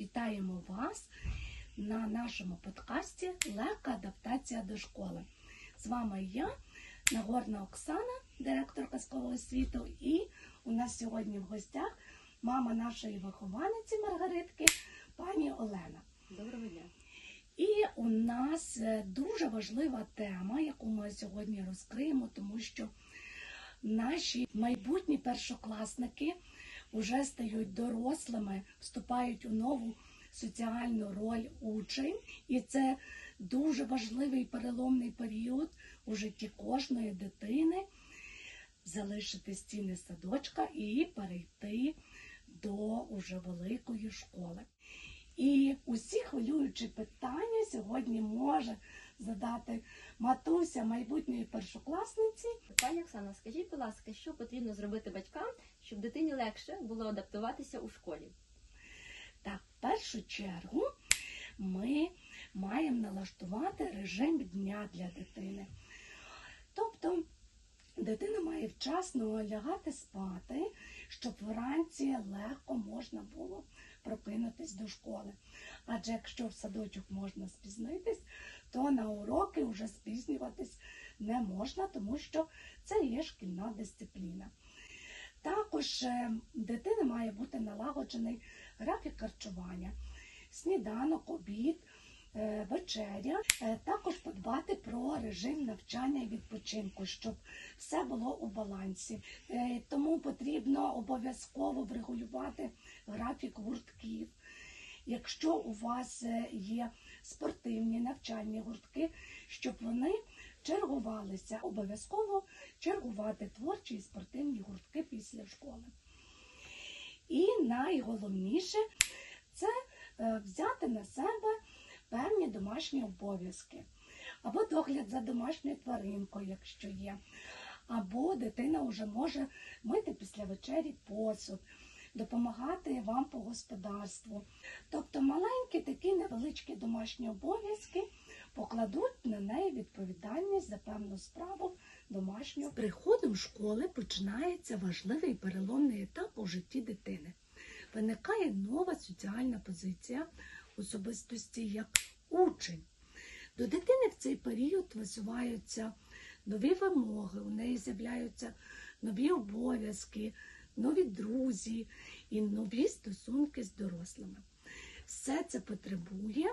Вітаємо вас на нашому подкасті Легка адаптація до школи. З вами я, Нагорна Оксана, директор казкового світу, і у нас сьогодні в гостях мама нашої вихованиці Маргаритки, пані Олена. Доброго дня. І у нас е, дуже важлива тема, яку ми сьогодні розкриємо, тому що наші майбутні першокласники вже стають дорослими, вступають у нову соціальну роль учень, і це дуже важливий переломний період у житті кожної дитини залишити стіни садочка і перейти до уже великої школи. І усі хвилюючі питання сьогодні може задати матуся майбутньої першокласниці. Пані Оксана, скажіть, будь ласка, що потрібно зробити батькам, щоб дитині легше було адаптуватися у школі? Так, в першу чергу ми маємо налаштувати режим дня для дитини. Тобто дитина має вчасно лягати спати, щоб вранці легко можна було прокинутись до школи. Адже якщо в садочок можна спізнитись, то на уроки вже спізнюватись не можна, тому що це є шкільна дисципліна. Також е, дитини має бути налагоджений графік харчування, сніданок, обід, вечеря. Е, Також подбати про режим навчання і відпочинку, щоб все було у балансі. Е, Тому потрібно обов'язково врегулювати графік гуртків. Якщо у вас е, є спортивні навчальні гуртки, щоб вони чергувалися, обов'язково чергувати творчі і спортивні гуртки після школи. І найголовніше це е, взяти на себе певні домашні обов'язки, або догляд за домашньою тваринкою, якщо є, або дитина вже може мити після вечері посуд, допомагати вам по господарству. Тобто маленькі такі невеличкі домашні обов'язки покладуть на неї відповідальність за певну справу домашнього. З приходом школи починається важливий переломний етап у житті дитини. Виникає нова соціальна позиція особистості як учень. До дитини в цей період висуваються нові вимоги, у неї з'являються нові обов'язки, нові друзі і нові стосунки з дорослими. Все це потребує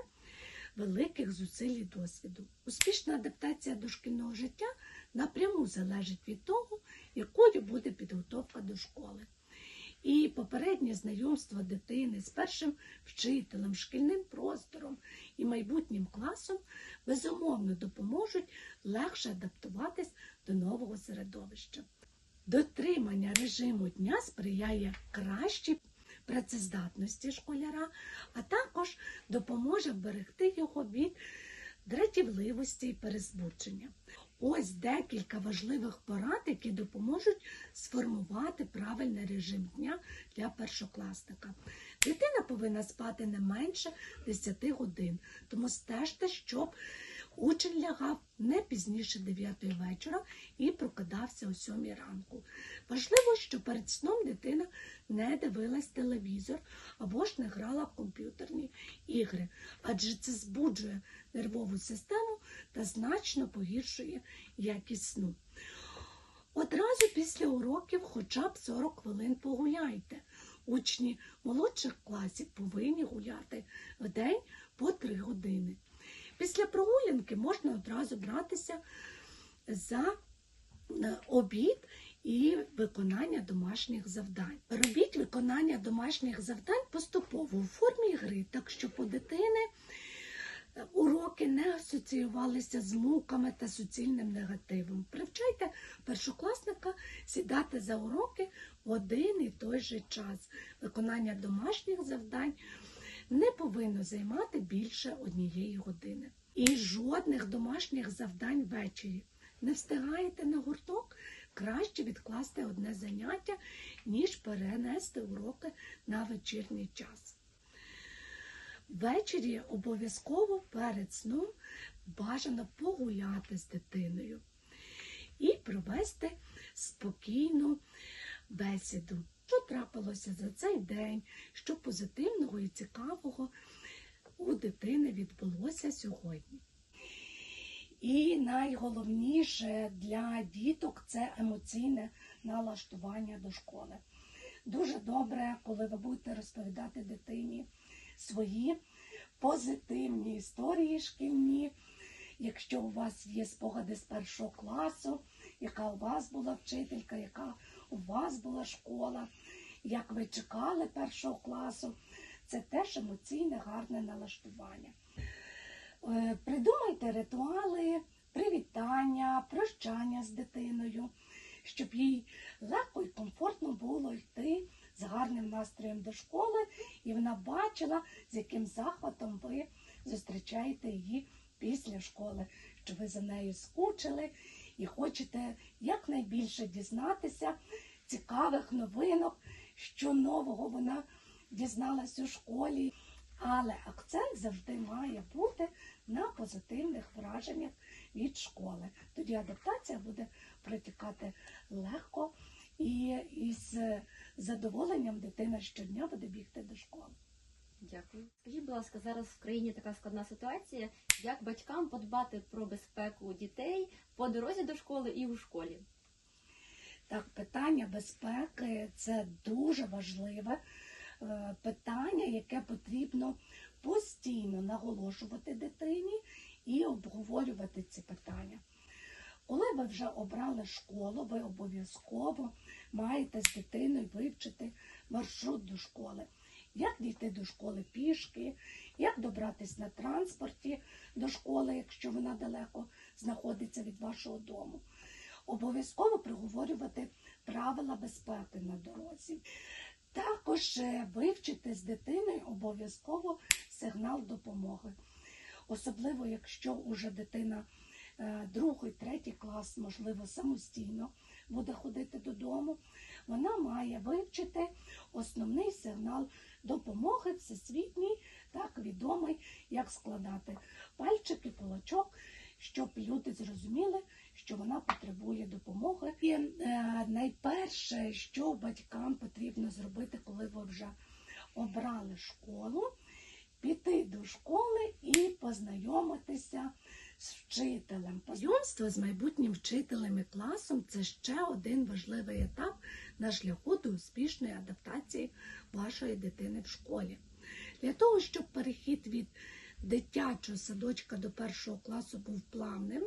великих зусиль і досвіду. Успішна адаптація до шкільного життя напряму залежить від того, якою буде підготовка до школи. І попереднє знайомство дитини з першим вчителем, шкільним простором і майбутнім класом безумовно допоможуть легше адаптуватись до нового середовища. Дотримання режиму дня сприяє кращій працездатності школяра, а також допоможе вберегти його від дратівливості і перезбудження. Ось декілька важливих порад, які допоможуть сформувати правильний режим дня для першокласника. Дитина повинна спати не менше 10 годин, тому стежте, щоб учень лягав не пізніше 9 вечора і прокидався о 7 ранку. Важливо, що перед сном дитина не дивилась телевізор або ж не грала в комп'ютерні ігри, адже це збуджує нервову систему та значно погіршує якість сну. Одразу після уроків хоча б 40 хвилин погуляйте. Учні молодших класів повинні гуляти в день по 3 години. Після прогулянки можна одразу братися за е, обід і виконання домашніх завдань. Робіть виконання домашніх завдань поступово у формі гри, так щоб у дитини е, уроки не асоціювалися з муками та суцільним негативом. Привчайте першокласника сідати за уроки в один і той же час. Виконання домашніх завдань не повинно займати більше однієї години. І жодних домашніх завдань ввечері. Не встигаєте на гурток, краще відкласти одне заняття, ніж перенести уроки на вечірній час. Ввечері обов'язково перед сном бажано погуляти з дитиною і провести спокійну бесіду. що трапилося за цей день, що позитивного і цікавого у дитини відбулося сьогодні. І найголовніше для діток це емоційне налаштування до школи. Дуже добре, коли ви будете розповідати дитині свої позитивні історії шкільні. Якщо у вас є спогади з першого класу, яка у вас була вчителька, яка у вас була школа, як ви чекали першого класу, це теж емоційне гарне налаштування. Е, Придумайте ритуали привітання, прощання з дитиною, щоб їй легко і комфортно було йти з гарним настроєм до школи, і вона бачила, з яким захватом ви зустрічаєте її після школи, що ви за нею скучили і хочете якнайбільше дізнатися цікавих новинок, що нового вона дізналась у школі. Але акцент завжди має бути на позитивних враженнях від школи. Тоді адаптація буде протікати легко і із задоволенням дитина щодня буде бігти до школи. Дякую. Скажіть, будь ласка, зараз в країні така складна ситуація. Як батькам подбати про безпеку дітей по дорозі до школи і у школі? Так, питання безпеки це дуже важливе е, питання, яке потрібно постійно наголошувати дитині і обговорювати ці питання. Коли ви вже обрали школу, ви обов'язково маєте з дитиною вивчити маршрут до школи. Як дійти до школи пішки, як добратися на транспорті до школи, якщо вона далеко знаходиться від вашого дому. Обов'язково проговорювати правила безпеки на дорозі. Також е, вивчити з дитиною обов'язково сигнал допомоги. Особливо, якщо уже дитина е, другий, третій клас, можливо, самостійно буде ходити додому, вона має вивчити основний сигнал допомоги всесвітній, так відомий, як складати пальчики, кулачок, щоб люди зрозуміли, що вона потребує допомоги. І е, найперше, що батькам потрібно зробити, коли ви вже обрали школу, піти до школи і познайомитися з вчителем. Знайомство з майбутнім вчителем і класом це ще один важливий етап на шляху до успішної адаптації вашої дитини в школі. Для того, щоб перехід від дитячого садочка до першого класу був плавним,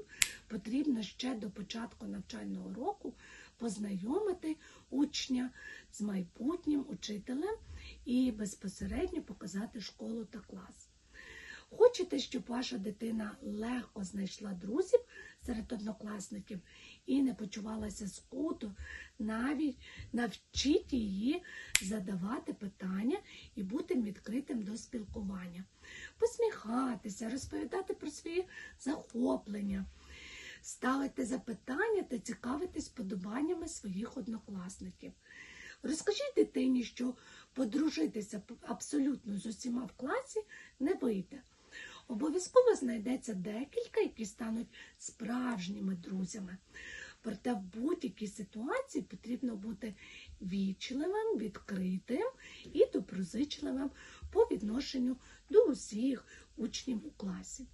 потрібно ще до початку навчального року познайомити учня з майбутнім учителем і безпосередньо показати школу та клас. Хочете, щоб ваша дитина легко знайшла друзів серед однокласників і не почувалася скуто, навіть навчіть її задавати питання і бути відкритим до спілкування, посміхатися, розповідати про свої захоплення, ставити запитання та цікавитись подобаннями своїх однокласників. Розкажіть дитині, що подружитися абсолютно з усіма в класі не вийде. Обов'язково знайдеться декілька, які стануть справжніми друзями. Проте в будь-якій ситуації потрібно бути вічливим, відкритим і доброзичливим по відношенню до усіх учнів у класі.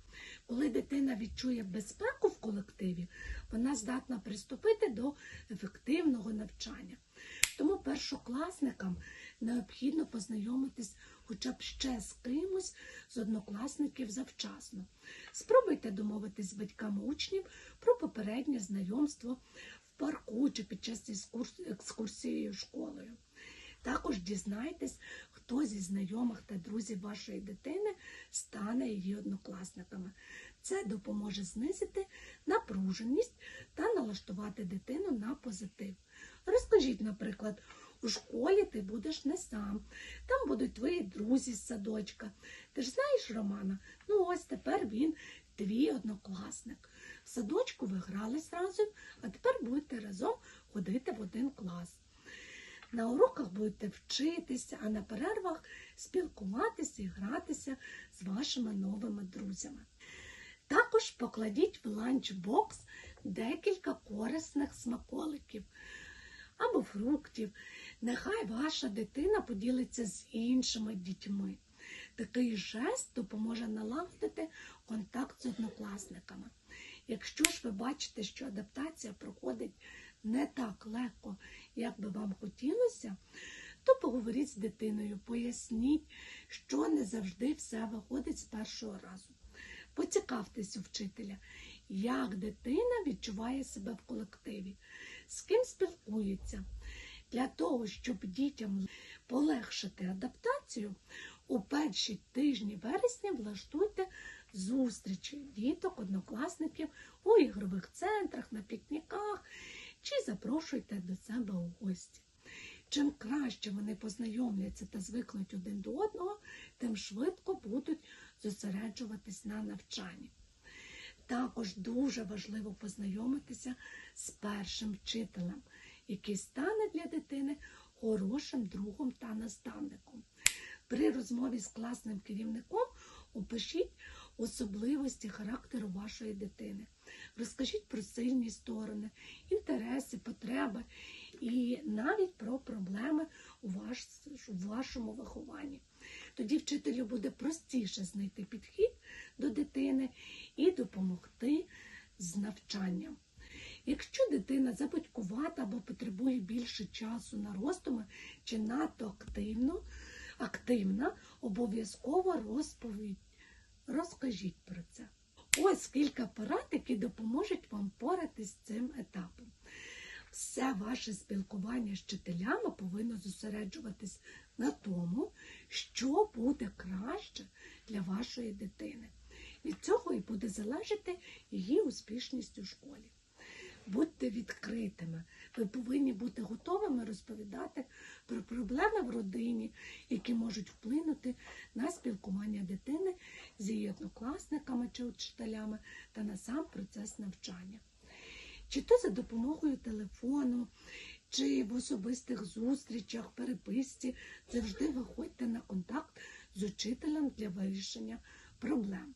Коли дитина відчує безпеку в колективі, вона здатна приступити до ефективного навчання. Тому першокласникам необхідно познайомитись хоча б ще з кимось з однокласників завчасно. Спробуйте домовитись з батьками учнів про попереднє знайомство в парку чи під час екскурсії школою. Також дізнайтесь, хто зі знайомих та друзів вашої дитини стане її однокласниками. Це допоможе знизити напруженість та налаштувати дитину на позитив. Розкажіть, наприклад, у школі ти будеш не сам, там будуть твої друзі з садочка. Ти ж знаєш Романа? Ну ось тепер він твій однокласник. В садочку ви грались разом, а тепер будете разом ходити в один клас. На уроках будете вчитися, а на перервах спілкуватися і гратися з вашими новими друзями. Також покладіть в ланчбокс декілька корисних смаколиків або фруктів. Нехай ваша дитина поділиться з іншими дітьми. Такий жест допоможе налагодити контакт з однокласниками. Якщо ж ви бачите, що адаптація проходить не так легко, як би вам хотілося, то поговоріть з дитиною, поясніть, що не завжди все виходить з першого разу. Поцікавтесь у вчителя, як дитина відчуває себе в колективі, з ким спілкується. Для того, щоб дітям полегшити адаптацію, у перші тижні вересня влаштуйте зустрічі діток, однокласників у ігрових центрах, на пікніках чи запрошуйте до себе у гості. Чим краще вони познайомляться та звикнуть один до одного, тим швидко будуть зосереджуватись на навчанні. Також дуже важливо познайомитися з першим вчителем, який стане для дитини хорошим другом та наставником. При розмові з класним керівником опишіть особливості характеру вашої дитини. Розкажіть про сильні сторони, інтереси, потреби і навіть про проблеми у, ваш, у вашому вихованні. Тоді вчителю буде простіше знайти підхід до дитини і допомогти з навчанням. Якщо дитина забудькувата або потребує більше часу на роздуми чи надто активно, активна, обов'язково розповідь. Розкажіть про це. Ось кілька порад, які допоможуть вам поратись з цим етапом. Все ваше спілкування з вчителями повинно зосереджуватись на тому, що буде краще для вашої дитини. Від цього і буде залежати її успішність у школі. Будьте відкритими. Ви повинні бути готовими розповідати про проблеми в родині, які можуть вплинути на спілкування дитини з її однокласниками чи учителями та на сам процес навчання. Чи то за допомогою телефону, чи в особистих зустрічах, переписці, завжди виходьте на контакт з учителем для вирішення проблем.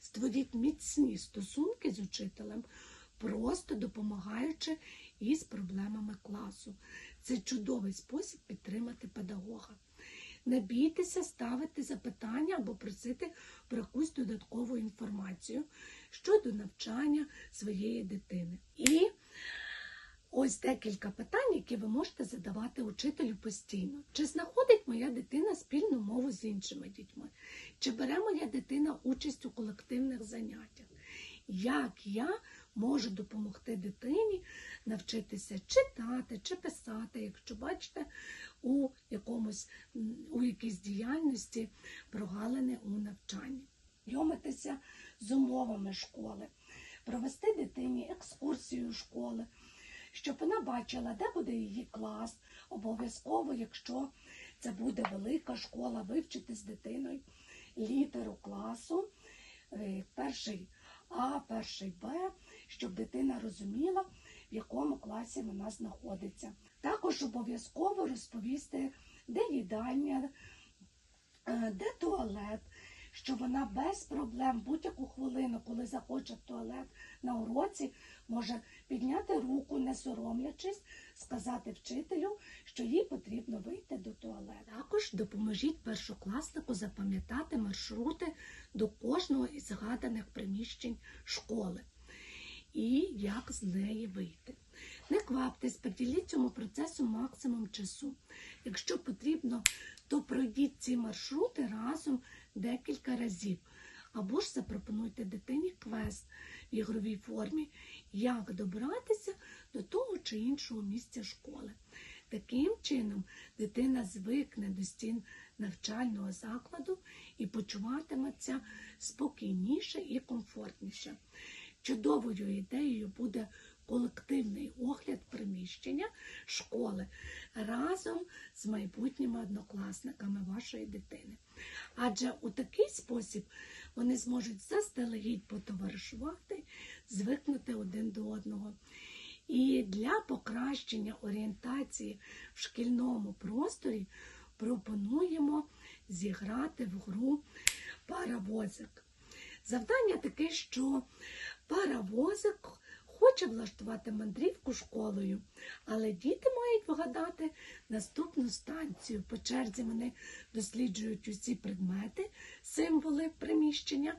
Створіть міцні стосунки з учителем, просто допомагаючи із проблемами класу. Це чудовий спосіб підтримати педагога. Не бійтеся ставити запитання або просити про якусь додаткову інформацію щодо навчання своєї дитини. І ось декілька питань, які ви можете задавати учителю постійно. Чи знаходить моя дитина спільну мову з іншими дітьми? Чи бере моя дитина участь у колективних заняттях? Як я можу допомогти дитині навчитися читати чи писати, якщо бачите у якомусь у якійсь діяльності прогалини у навчанні, знайомитися з умовами школи, провести дитині екскурсію школи, щоб вона бачила, де буде її клас, обов'язково, якщо це буде велика школа, вивчити з дитиною літеру класу, е, перший А, перший Б, щоб дитина розуміла, в якому класі вона знаходиться. Також обов'язково розповісти, де їдальня, е, де туалет, що вона без проблем будь-яку хвилину, коли захоче в туалет на уроці, може підняти руку, не соромлячись, сказати вчителю, що їй потрібно вийти до туалету. Також допоможіть першокласнику запам'ятати маршрути до кожного із згаданих приміщень школи і як з неї вийти. Не кваптесь, приділіть цьому процесу максимум часу. Якщо потрібно, то пройдіть ці маршрути разом декілька разів. Або ж запропонуйте дитині квест в ігровій формі, як добратися до того чи іншого місця школи. Таким чином дитина звикне до стін навчального закладу і почуватиметься спокійніше і комфортніше. Чудовою ідеєю буде колективний огляд приміщення школи разом з майбутніми однокласниками вашої дитини. Адже у такий спосіб вони зможуть заздалегідь потоваришувати, звикнути один до одного. І для покращення орієнтації в шкільному просторі пропонуємо зіграти в гру паровозик. Завдання таке, що паровозик хоче влаштувати мандрівку школою, але діти мають вгадати наступну станцію. По черзі вони досліджують усі предмети, символи приміщення.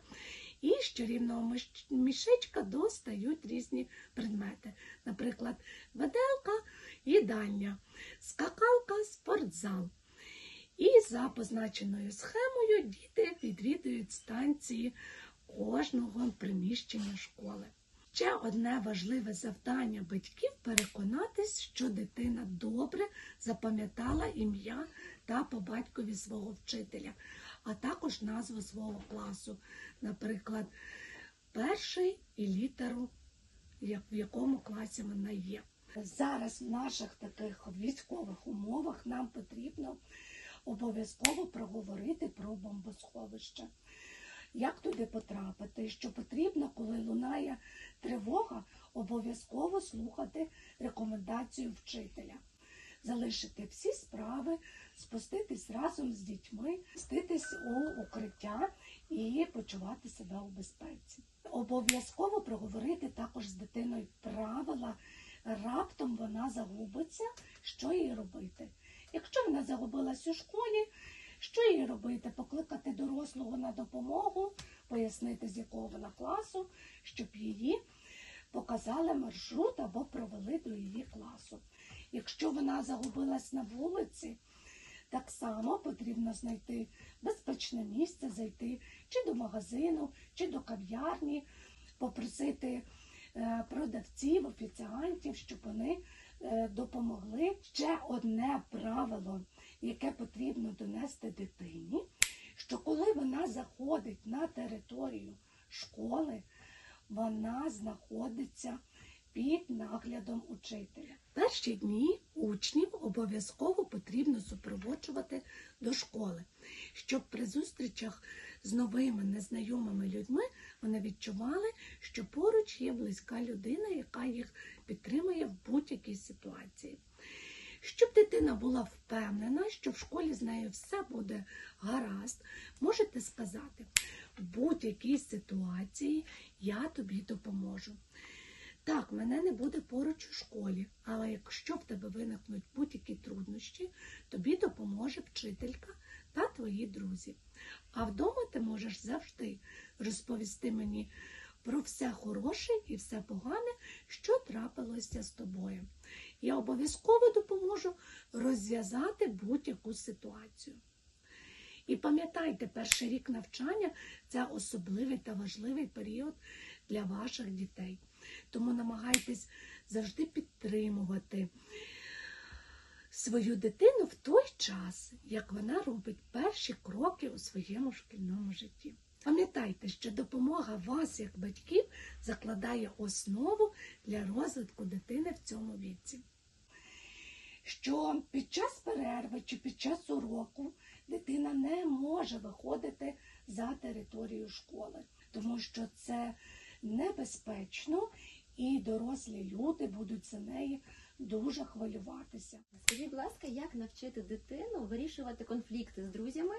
І з чарівного мішечка достають різні предмети. Наприклад, веделка, їдальня, скакалка, спортзал. І за позначеною схемою діти відвідують станції кожного приміщення школи. Ще одне важливе завдання батьків переконатись, що дитина добре запам'ятала ім'я та по батькові свого вчителя, а також назву свого класу, наприклад, перший і літеру, в якому класі вона є. Зараз в наших таких військових умовах нам потрібно обов'язково проговорити про бомбосховище. Як туди потрапити? Що потрібно, коли лунає тривога, обов'язково слухати рекомендацію вчителя. Залишити всі справи, спуститись разом з дітьми, спуститись у укриття і почувати себе у безпеці. Обов'язково проговорити також з дитиною правила. Раптом вона загубиться, що їй робити. Якщо вона загубилась у школі, що їй робити? Покликати дорослого на допомогу, пояснити, з якого вона класу, щоб її показали маршрут або провели до її класу. Якщо вона загубилась на вулиці, так само потрібно знайти безпечне місце, зайти чи до магазину, чи до кав'ярні, попросити е, продавців, офіціантів, щоб вони е, допомогли. Ще одне правило, яке потрібно донести дитині, що коли вона заходить на територію школи, вона знаходиться під наглядом учителя. Перші дні учнів обов'язково потрібно супроводжувати до школи, щоб при зустрічах з новими незнайомими людьми вони відчували, що поруч є близька людина, яка їх підтримує в будь-якій ситуації. Щоб дитина була впевнена, що в школі з нею все буде гаразд, можете сказати, в будь-якій ситуації я тобі допоможу. Так, мене не буде поруч у школі, але якщо в тебе виникнуть будь-які труднощі, тобі допоможе вчителька та твої друзі. А вдома ти можеш завжди розповісти мені про все хороше і все погане, що трапилося з тобою. Я обов'язково допоможу розв'язати будь-яку ситуацію. І пам'ятайте, перший рік навчання це особливий та важливий період для ваших дітей. Тому намагайтесь завжди підтримувати свою дитину в той час, як вона робить перші кроки у своєму шкільному житті. Пам'ятайте, що допомога вас, як батьків, закладає основу для розвитку дитини в цьому віці. Що під час перерви чи під час уроку дитина не може виходити за територію школи, тому що це небезпечно, і дорослі люди будуть за неї дуже хвилюватися. Скажіть, будь ласка, як навчити дитину вирішувати конфлікти з друзями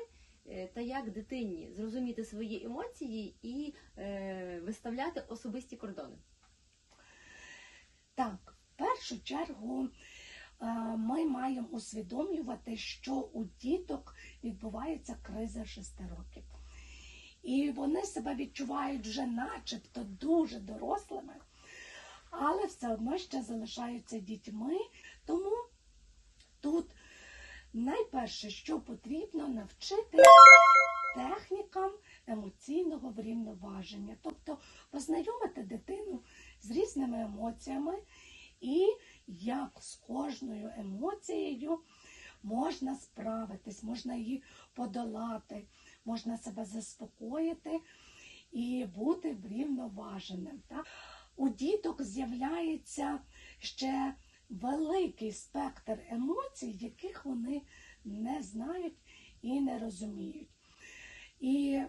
та як дитині зрозуміти свої емоції і е, виставляти особисті кордони? Так, в першу чергу е, ми маємо усвідомлювати, що у діток відбувається криза 6 років. І вони себе відчувають вже начебто дуже дорослими, але все одно ще залишаються дітьми. Тому тут найперше, що потрібно, навчити технікам емоційного врівноваження, тобто познайомити дитину з різними емоціями і як з кожною емоцією можна справитись, можна її подолати, можна себе заспокоїти і бути врівноваженим. Так? У діток з'являється ще великий спектр емоцій, яких вони не знають і не розуміють. І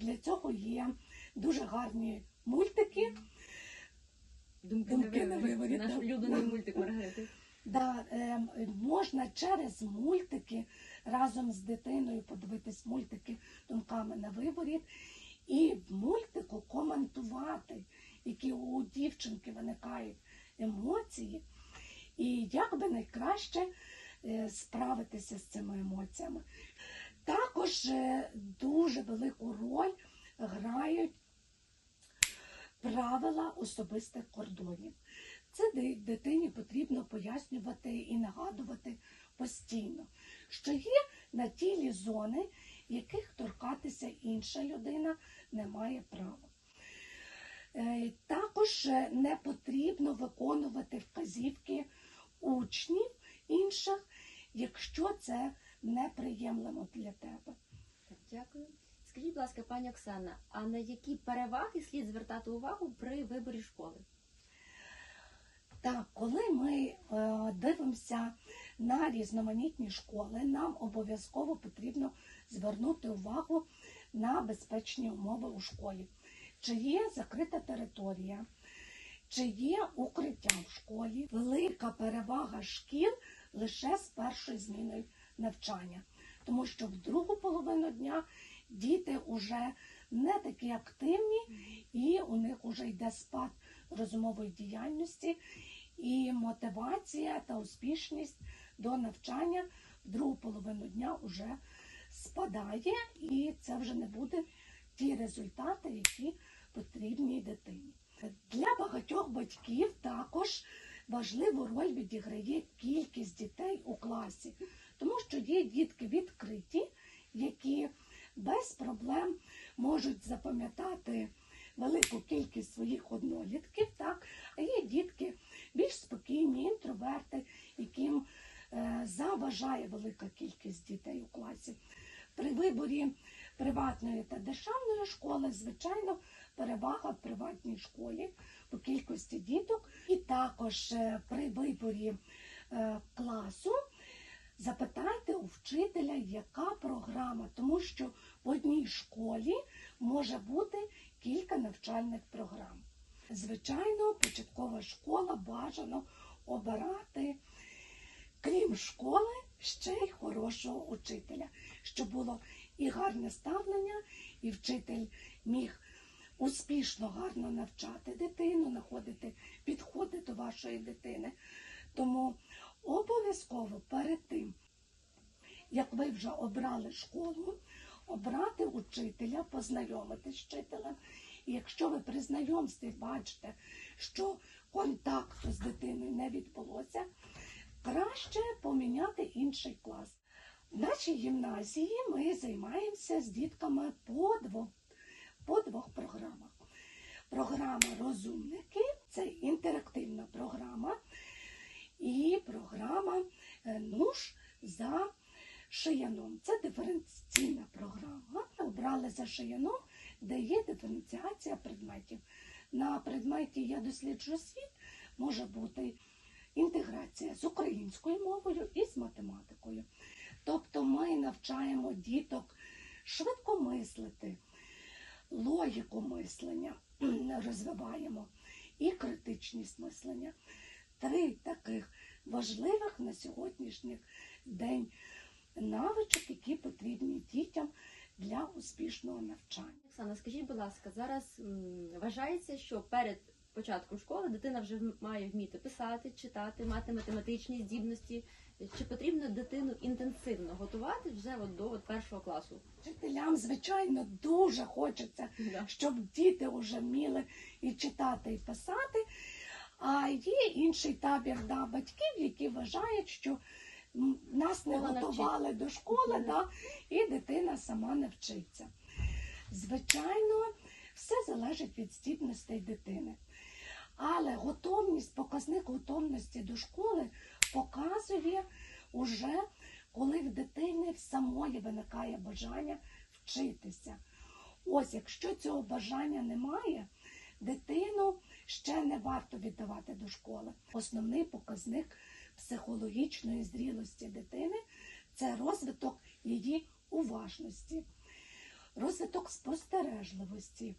для цього є дуже гарні мультики. Думки, Думки на виворіт, Наш улюблений мультик Маргарити. Да, е, можна через мультики разом з дитиною подивитись мультики думками на виворіт і в мультику коментувати, які у дівчинки виникають емоції, і як би найкраще е, справитися з цими емоціями. Також е, дуже велику роль грають правила особистих кордонів. Це дитині потрібно пояснювати і нагадувати постійно, що є на тілі зони, яких торкатися інша людина не має права. Е, Також не потрібно виконувати вказівки учнів інших, якщо це неприємлемо для тебе. Так, дякую. Скажіть, будь ласка, пані Оксана, а на які переваги слід звертати увагу при виборі школи? Так, коли ми е, дивимося на різноманітні школи, нам обов'язково потрібно звернути увагу на безпечні умови у школі. Чи є закрита територія, чи є укриття в школі. Велика перевага шкіл лише з першою зміною навчання, тому що в другу половину дня діти вже не такі активні, і у них вже йде спад розумової діяльності, і мотивація та успішність до навчання в другу половину дня вже спадає, і це вже не буде ті результати, які потрібні дитині. Для багатьох батьків також важливу роль відіграє кількість дітей у класі, тому що є дітки відкриті, які без проблем можуть запам'ятати велику кількість своїх однолітків, так? а є дітки більш спокійні, інтроверти, яким е, заважає велика кількість дітей у класі. При виборі приватної та державної школи, звичайно, перевага в приватній школі по кількості діток, і також е, при виборі е, класу. Запитайте у вчителя, яка програма, тому що в одній школі може бути кілька навчальних програм. Звичайно, початкова школа бажано обирати, крім школи, ще й хорошого учителя, щоб було і гарне ставлення, і вчитель міг успішно, гарно навчати дитину, знаходити підходи до вашої дитини. Тому обов'язково перед тим, як ви вже обрали школу, обрати учителя, познайомитись з вчителем. І якщо ви при знайомстві бачите, що контакту з дитиною не відбулося, краще поміняти інший клас. В нашій гімназії ми займаємося з дітками по двох, по двох програмах. Програма Розумники це інтерактивна програма, і програма е, НУШ за шияном. Це диференційна програма. Обрали за шияном, де є диференціація предметів. На предметі Я досліджую світ може бути інтеграція з українською мовою і з математикою. Тобто ми навчаємо діток швидко мислити, логіку мислення розвиваємо і критичність мислення. Три таких важливих на сьогоднішній день навичок, які потрібні дітям для успішного навчання. Оксана, скажіть, будь ласка, зараз вважається, що перед початком школи дитина вже має вміти писати, читати, мати математичні здібності. Чи потрібно дитину інтенсивно готувати вже от до от першого класу? Вчителям, звичайно, дуже хочеться, Да. щоб діти вже вміли і читати, і писати. А є інший табір да, батьків, які вважають, що нас не Школа готували до школи, да, і дитина сама навчиться. Звичайно, все залежить від здібностей дитини. Але готовність, показник готовності до школи показує уже, коли в дитини в самої виникає бажання вчитися. Ось, якщо цього бажання немає, дитину ще не варто віддавати до школи. Основний показник психологічної зрілості дитини це розвиток її уважності, розвиток спостережливості,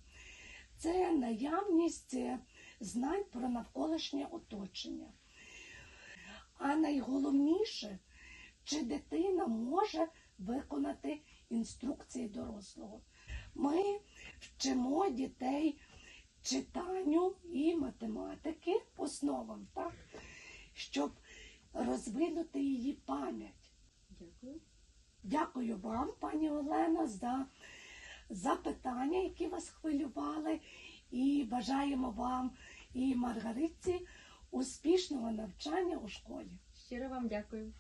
це наявність е, знань про навколишнє оточення. А найголовніше, чи дитина може виконати інструкції дорослого. Ми вчимо дітей читанню і математики, основам, так? щоб розвинути її пам'ять. Дякую. Дякую вам, пані Олено, за запитання, які вас хвилювали, і бажаємо вам і Маргаритці успішного навчання у школі. Щиро вам дякую.